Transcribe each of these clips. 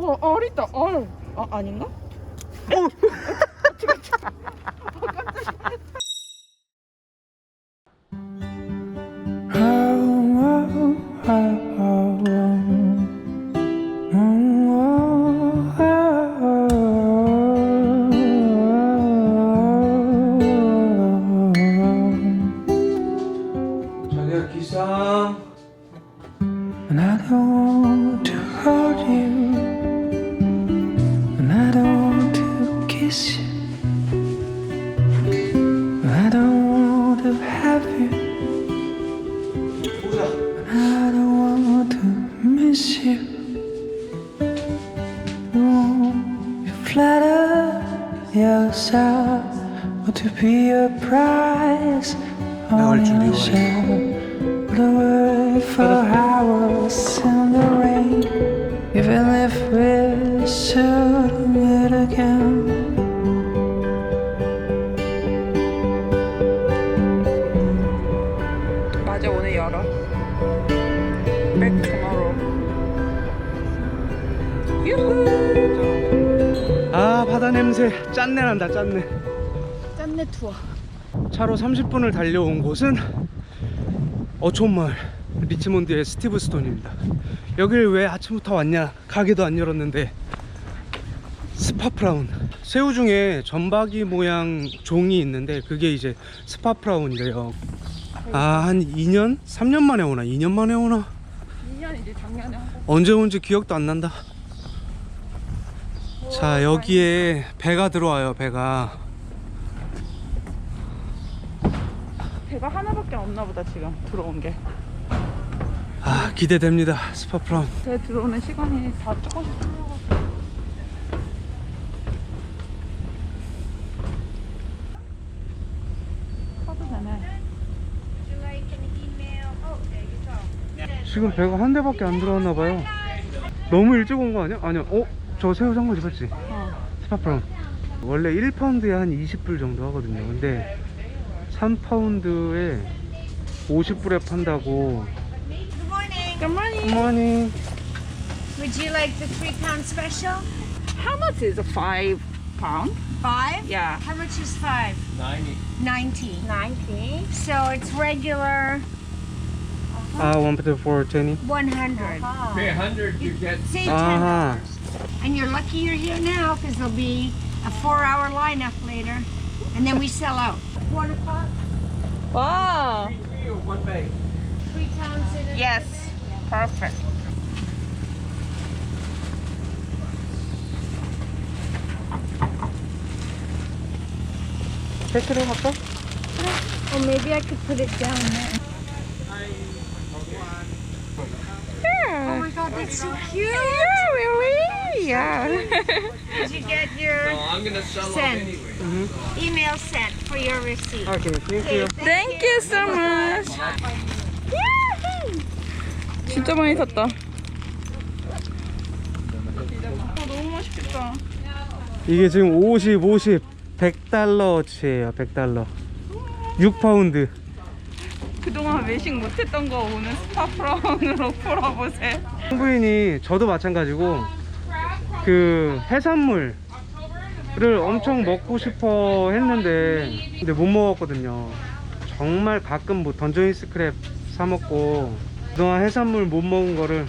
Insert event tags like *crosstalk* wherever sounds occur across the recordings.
어, 어리다. 어, 아, 아닌가? 자기야 기상 miss you. No, you flatter yourself, but to be a prize on yourself. Blue for hours in the rain, even if we should meet again. 냄새 짠내 난다 짠내. 짠내 투어. 차로 30분을 달려온 곳은 어촌마을 리치몬드의 스티브 스톤입니다. 여길 왜 아침부터 왔냐 가게도 안 열었는데 스파프라운. 새우 중에 점박이 모양 종이 있는데 그게 이제 스파프라운이래요. 아 한 2년? 3년 만에 오나? 2년 만에 오나? 2년이지, 작년에. 언제 온지 기억도 안 난다 자 여기에 배가 들어와요 배가 배가 하나밖에 없나 보다, 지금 들어온 게. 아 기대됩니다 스파프라운 배 들어오는 시간이 다 조금씩 되네. 지금 배가 한 대밖에 안 들어왔나 봐요. 너무 일찍 온 거 아니야? 아니야. 어? 저 새우 장거지 봤지? 어. 스파프라운. 원래 1파운드에 한 20불 정도 하거든요. 근데 3파운드에 50불에 판다고. Good morning. Good morning. 어머니. Would you like the three pound special? How much is a five pound? Five? Yeah. How much is five? 90. 90. 90. So it's regular 아, one pound for 20. 100. Pay a hundred, you get Save $10. 아하. And you're lucky you're here now because there'll be a four-hour lineup later, and then we sell out. One o'clock. Wow. Three, three or one bay. Three times in. Yes. Perfect. Check it out, okay? Or maybe I could put it down there. Yeah. Oh my god, that's so cute! Yeah, really? Yeah. Did you get your anyway. email sent for your receipt? 오케이, 땡큐. Thank you so much. 진짜 많이 샀다. 아, 너무 맛있겠다. 이게 지금 50, 50, 100달러치예요. 100달러. 6파운드. 그동안 외식 못했던 거 오늘 스파 프라운으로 풀어보세요. 부인이 저도 마찬가지고 그 해산물을 엄청 먹고 싶어 했는데 근데 못 먹었거든요. 정말 가끔 뭐 던져인 스크랩 사 먹고 그동안 해산물 못 먹은 거를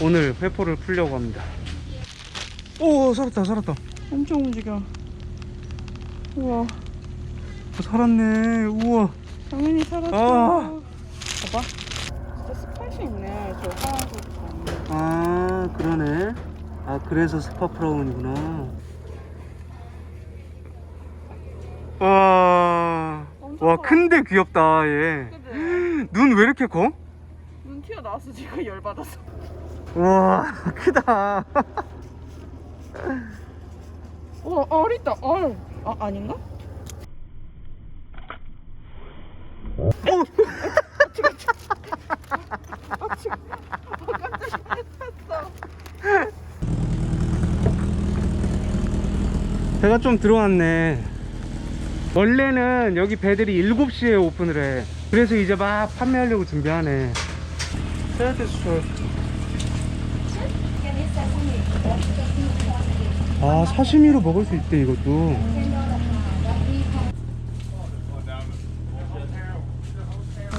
오늘 회포를 풀려고 합니다. 오 살았다 살았다. 엄청 움직여. 우와, 어, 살았네. 우와. 당연히 살았어. 아. 봐봐. 진짜 스팟이 있네. 저 하얀색. 아 그러네. 아 그래서 스파프라운이구나. 와. 와 큰데 귀엽다 얘. 그지? 눈왜 이렇게 커? 눈 튀어나왔어 지금 열받아서. 와 크다. 어, 어리다. 어, 아, 아닌가? 배가 좀 들어왔네. 원래는 여기 배들이 7시에 오픈을 해. 그래서 이제 막 판매하려고 준비하네. 아 사시미로 먹을 수 있대 이것도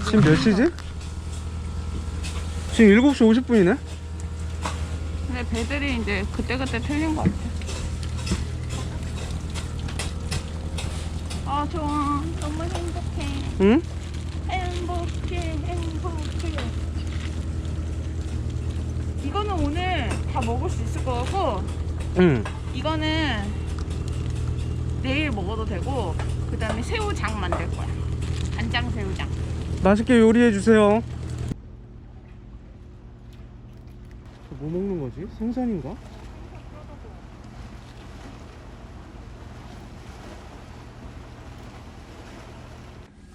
지금 몇 시지? 지금 7시 50분이네? 근데 배들이 이제 그때그때 틀린 것 같아. 아, 좋아. 너무 행복해. 응? 행복해, 행복해. 이거는 오늘 다 먹을 수 있을 것 같고, 응 이거는 내일 먹어도 되고, 그 다음에 새우장 만들 거야. 간장 새우장. 맛있게 요리해 주세요 뭐 먹는 거지? 생선인가?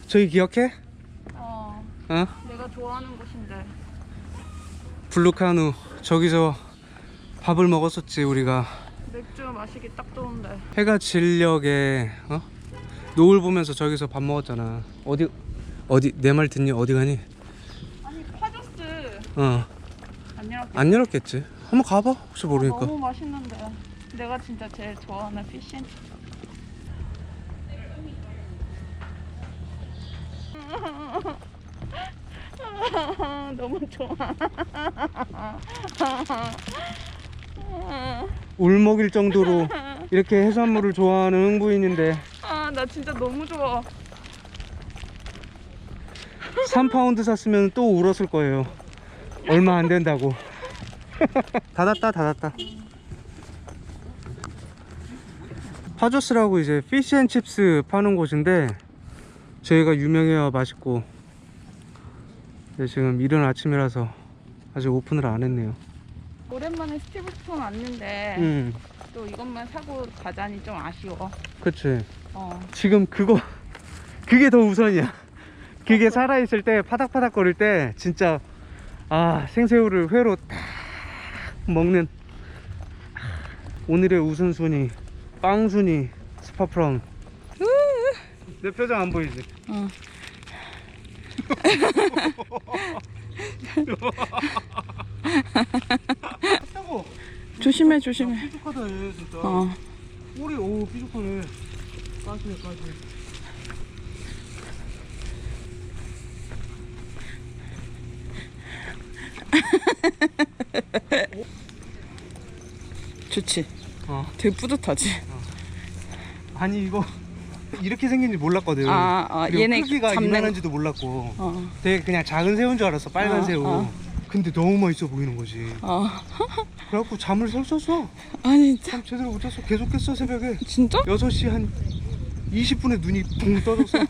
저기 기억해? 어, 어? 내가 좋아하는 곳인데. 블루카누 저기서 밥을 먹었었지 우리가 맥주 마시기 딱 좋은데. 해가 질녘에 어? 노을 보면서 저기서 밥 먹었잖아 어디 어디 내 말 듣니 어디 가니? 아니, 파조스. 어안 이렇게 안 열었겠지 한번 가봐 혹시 모르니까 너무 맛있는데 내가 진짜 제일 좋아하는 피쉬 *laughs* 너무 좋아. *laughs* 울먹일 정도로 이렇게 해산물을 좋아하는 흥부인인데 아 나 진짜 너무 좋아. 3파운드 샀으면 또 울었을 거예요. 얼마 안 된다고. 닫았다 닫았다. 파조스라고 이제 피시앤칩스 파는 곳인데 저희가 유명해야 맛있고. 근데 지금 이른 아침이라서 아직 오픈을 안 했네요. 오랜만에 스티브 스톤 왔는데 음. 또 이것만 사고 가자니 좀 아쉬워. 그치. 어. 지금 그거 그게 더 우선이야. 그게 살아있을 때 파닥파닥 거릴 때 진짜 아 생새우를 회로 딱 먹는. 오늘의 우선순위 빵순위 스파프럼 내 표정 안 보이지? 어. 했다고 조심해 조심해. 삐죽하다 얘 진짜. 어. 꼬리 오 삐죽하네. 까시네 까시네 좋지. 어. 되게 뿌듯하지? 아니 이거 이렇게 생긴지 몰랐거든. 아, 아, 그리고 얘네 크기가 잡는 이만한지도 몰랐고. 어. 되게 그냥 작은 새우인 줄 알았어 빨간 어, 새우. 어. 근데 너무 맛있어 보이는 거지. 어. *laughs* 그래갖고 잠을 설쳤어. 아니 참 잠 제대로 못 잤어. 계속 깼어 새벽에. 진짜? 6시 한 20분에 눈이 붕 떠졌어. *laughs*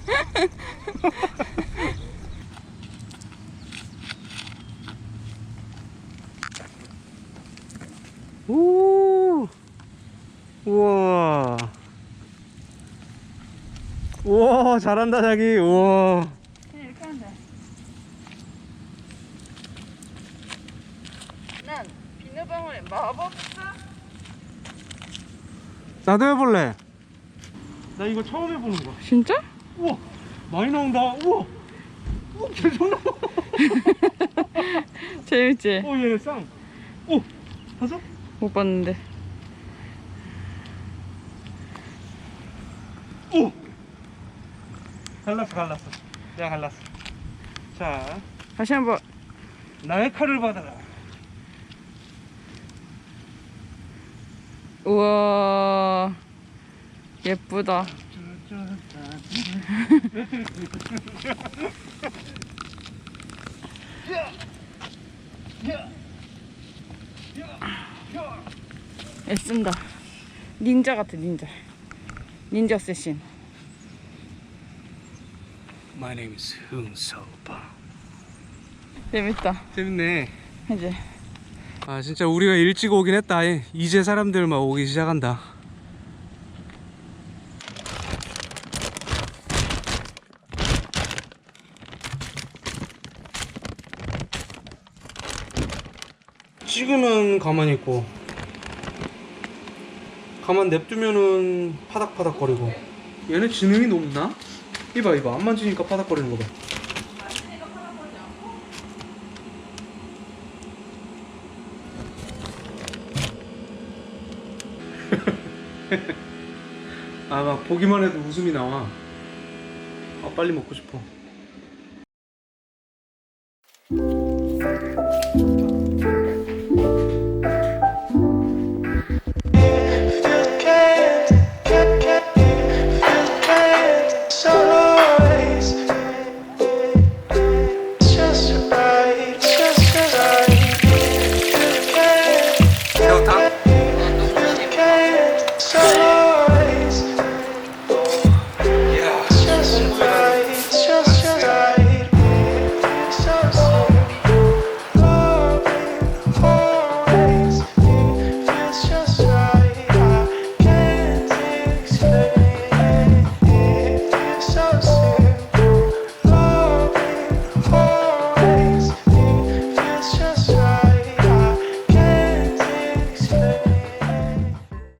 오! 우와 우와 잘한다 자기 우와 그냥 이렇게 하면 돼. 난 비누방울의 마법사. 나도 해볼래 나 이거 처음 해보는 거야 진짜? 우와 많이 나온다 우와 우와 계속 나와 *laughs* 재밌지? 어 얘네 쌍 오! 봤어? 못 봤는데. 오! 갈랐어 갈랐어 내가 갈랐어 자 다시 한번. 나의 칼을 받아라 우와. 예쁘다. *laughs* 애쓴다. 닌자 같아, 닌자. 닌자 세신. My name is 흥서파 재밌다. 재밌네 이제. 아 진짜 우리가 일찍 오긴 했다 이제 사람들만 오기 시작한다 찍으면 가만히 있고 가만 냅두면은 파닥파닥 거리고 얘는 지능이 높나? 이봐 이봐. 안 만지니까 파닥거리는 거봐. *laughs* 아막 보기만 해도 웃음이 나와. 아 빨리 먹고 싶어